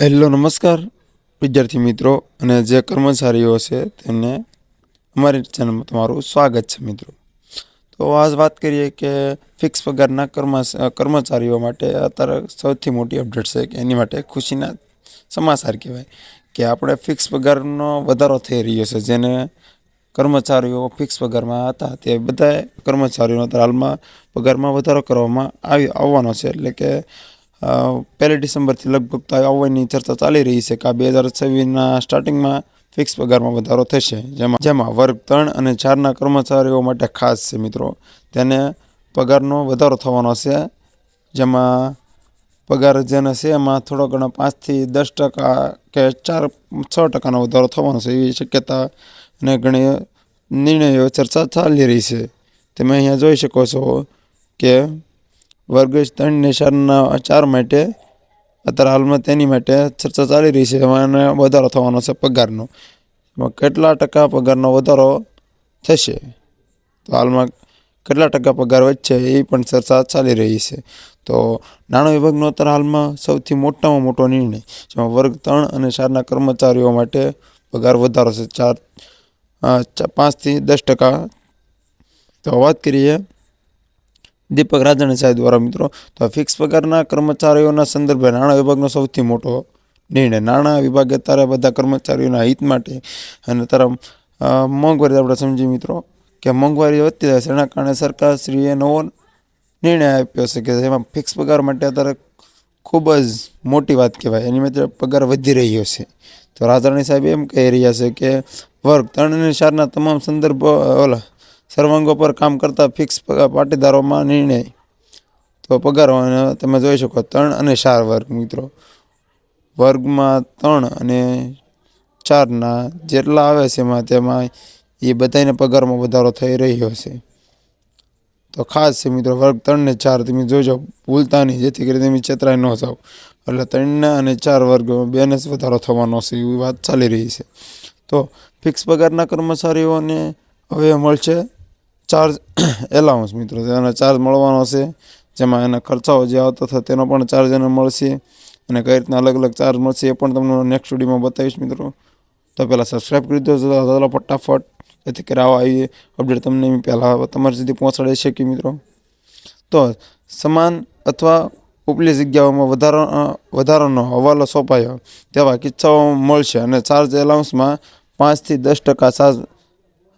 Hello, નમસ્કાર. વિદ્યાર્થી મિત્રો અને જે કર્મચારીઓ છે તેમને અમારી ચેનલમાં તમારું સ્વાગત છે મિત્રો. તો આજ વાત કરીએ કે ફિક્સ પગારના કર્મા કર્મચારીઓ માટે અત્યારે સૌથી મોટી અપડેટ છે કે એની માટે ખુશીના સમાચાર કહેવાય કે આપણે ફિક્સ પગારનો વધારો થઈ રહ્યો છે. જેને કર્મચારીઓ ફિક્સ પગારમાં હતા તે બધા કર્મચારીઓનો હાલમાં પગારમાં વધારો કરવામાં આવી આવવાનો છે. એટલે કે પહેલી ડિસેમ્બરથી લગભગ તો આવવાની ચર્ચા ચાલી રહી છે કે આ બે હજાર છવ્વીસના સ્ટાર્ટિંગમાં ફિક્સ પગારમાં વધારો થશે. જેમાં જેમાં વર્ગ ત્રણ અને ચારના કર્મચારીઓ માટે ખાસ છે મિત્રો. તેને પગારનો વધારો થવાનો છે. જેમાં પગાર જેને છે એમાં થોડો ઘણો પાંચથી દસ ટકા કે ચાર, છ ટકાનો વધારો થવાનો છે એવી શક્યતા અને ઘણી નિર્ણયો ચર્ચા ચાલી રહી છે. તમે અહીંયા જોઈ શકો છો કે વર્ગ ત્રણ ને ચાર માટે, અત્યારે હાલમાં તેની માટે ચર્ચા ચાલી રહી છે એમાં વધારો થવાનો છે પગારનો. એમાં કેટલા ટકા પગારનો વધારો થશે? તો હાલમાં કેટલા ટકા પગાર વધશે એ પણ ચર્ચા ચાલી રહી છે. તો નાણાં વિભાગનો અત્યારે હાલમાં સૌથી મોટામાં મોટો નિર્ણય, જેમાં વર્ગ ત્રણ અને ચારના કર્મચારીઓ માટે પગાર વધારો છે ચાર પાંચથી દસ ટકા. તો વાત કરીએ દીપક રાજાણી સાહેબ દ્વારા મિત્રો, તો ફિક્સ પગારના કર્મચારીઓના સંદર્ભે નાણાં વિભાગનો સૌથી મોટો નિર્ણય. નાણાં વિભાગે અત્યારે બધા કર્મચારીઓના હિત માટે અને અત્યારે મોંઘવારી આપણે સમજીએ મિત્રો, કે મોંઘવારી વધતી જાય છે. એના કારણે સરકારશ્રીએ નવો નિર્ણય આપ્યો છે કે જેમાં ફિક્સ પગાર માટે અત્યારે ખૂબ જ મોટી વાત કહેવાય. એની માટે પગાર વધી રહ્યો છે. તો રાજાણી સાહેબ એમ કહી રહ્યા છે કે, વર્ગ ત્રણ અને ચારના તમામ સંદર્ભો ઓલા સર્વાંગો પર કામ કરતા ફિક્સ પાટીદારોમાં નિર્ણય. તો પગાર તમે જોઈ શકો, ત્રણ અને ચાર વર્ગ મિત્રો. વર્ગમાં ત્રણ અને ચારના જેટલા આવે છે એમાં તેમાં એ બધાને પગારમાં વધારો થઈ રહ્યો છે. તો ખાસ છે મિત્રો, વર્ગ ત્રણ ને ચાર તમે જોજો ભૂલતા નહીં જેથી કરી તમે છેતરાઈ ન જાઓ. એટલે ત્રણના અને ચાર વર્ગ બેને જ વધારો થવાનો છે, એવી વાત ચાલી રહી છે. તો ફિક્સ પગારના કર્મચારીઓને હવે મળશે. ચાર્જ એલાઉન્સ મિત્રો તેનો ચાર્જ મળવાનો છે, જેમાં એના ખર્ચાઓ જે આવતો થાય તેનો પણ ચાર્જ એને મળશે અને કઈ રીતના અલગ અલગ ચાર્જ મળશે એ પણ તમને નેક્સ્ટ વિડીયોમાં બતાવીશ મિત્રો. તો પહેલાં સબસ્ક્રાઈબ કરી દો ચાલો ફટાફટ. જેથી કરી આવા આવી અપડેટ તમને પહેલાં તમારી સુધી પહોંચાડી શકીએ મિત્રો. તો સમાન અથવા ઉપલી જગ્યાઓમાં વધારો વધારાનો હવાલો સોંપાયો તેવા કિસ્સાઓ મળશે અને ચાર્જ એલાઉન્સમાં પાંચથી દસ ટકા ચાર્જ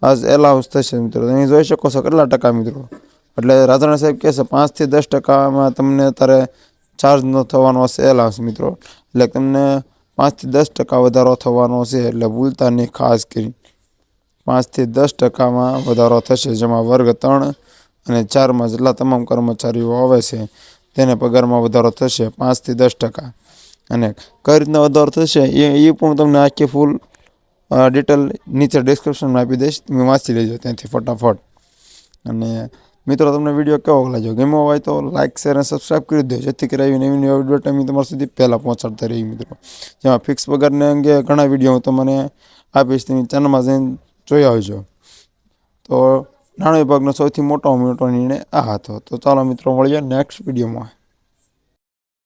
આજ એલાઉન્સ થશે મિત્રો. તમે જોઈ શકો છો કેટલા ટકા મિત્રો. એટલે રાજાણા સાહેબ કહે છે પાંચથી દસ ટકામાં તમને અત્યારે ચાર્જ ન થવાનો હશે એલાઉન્સ મિત્રો. એટલે તમને પાંચથી દસ ટકા વધારો થવાનો છે એટલે ભૂલતા નહીં ખાસ કરી પાંચથી દસ ટકામાં વધારો થશે. જેમાં વર્ગ ત્રણ અને ચારમાં જેટલા તમામ કર્મચારીઓ આવે છે, તેને પગારમાં વધારો થશે પાંચથી દસ ટકા. અને કઈ રીતના વધારો થશે એ એ પણ તમને આખી ફૂલ ડિટેલ નીચે ડિસ્ક્રિપ્શનમાં આપી દઈશ. તમે વાંચી લેજો ત્યાંથી ફટાફટ. અને મિત્રો, તમને વીડિયો કેવો લાગ્યો? ગમ્યો હોય તો લાઇક શેર અને સબસ્ક્રાઈબ કરી દો જેથી કરી નવી નવી અમે તમારા સુધી પહેલાં પહોંચાડતા રહી મિત્રો. જેમાં ફિક્સ પગારને અંગે ઘણા વીડિયો હું તમને આપીશ. તમે ચેનલમાં જઈને જોઈ આવજો તો નાણાં વિભાગનો સૌથી મોટો મોટો નિર્ણય આ હતો. તો ચાલો મિત્રો, મળીએ નેક્સ્ટ વિડીયોમાં